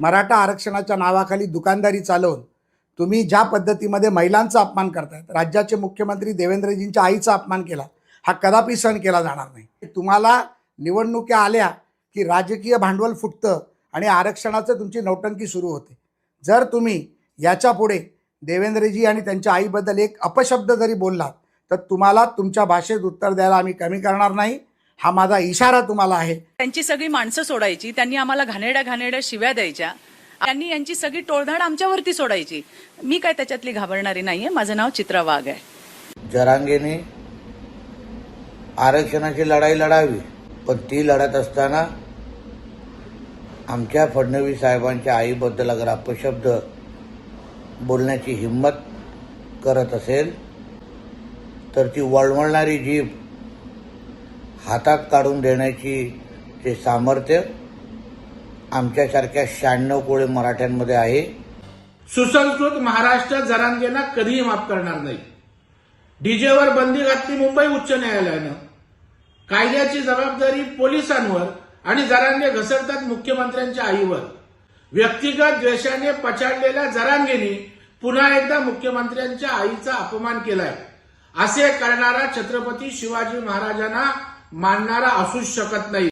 मराठा आरक्षणाच्या नावाखाली दुकानदारी चालवून तुम्ही ज्या पद्धतीमध्ये महिलांचा अपमान करतायत राज्याचे मुख्यमंत्री देवेंद्रजींच्या आईचा अपमान केला हा कदापि सहन केला जाणार नाही. तुम्हाला निवडणुक्या आल्या की राजकीय भांडवल फुटतं आणि आरक्षणाचं तुमची नौटंकी सुरू होते. जर तुम्ही याच्यापुढे देवेंद्रजी आणि त्यांच्या आईबद्दल एक अपशब्द जरी बोललात तर तुम्हाला तुमच्या भाषेत उत्तर द्यायला आम्ही कमी करणार नाही. हा माझा इशारा तुम्हाला आहे. त्यांची सगळी माणसं सोडायची त्यांनी आम्हाला घाणेड्या घाणेड्या शिव्या द्यायच्या. त्यांनी यांची सगळी टोळधाड आमच्यावरती सोडायची. मी काय त्याच्यातली घाबरणारी नाहीये माझं नाव चित्रा वाघ आहे. जरांगेने आरक्षणाची लढाई लढावी पण ती लढत असताना आमच्या फडणवीस साहेबांच्या आईबद्दल अगर अपशब्द बोलण्याची हिंमत करत असेल तर ती वळवळणारी जीभ हातात काढून देण्याची ते सामर्थ्य आमच्यासारख्या शहाण्णव कोळे मराठ्यांमध्ये आहे. सुसंस्कृत महाराष्ट्र जरांगेना कधीही माफ करणार नाही. डीजेवर बंदी घातली मुंबई उच्च न्यायालयानं. कायद्याची जबाबदारी पोलिसांवर आणि जरांगे घसरतात मुख्यमंत्र्यांच्या आईवर. व्यक्तिगत द्वेषाने पछाडलेल्या जरांगेनी पुन्हा एकदा मुख्यमंत्र्यांच्या आईचा अपमान केलाय. असे करणारा छत्रपती शिवाजी महाराजांना मानणारा असूच शकत नाही.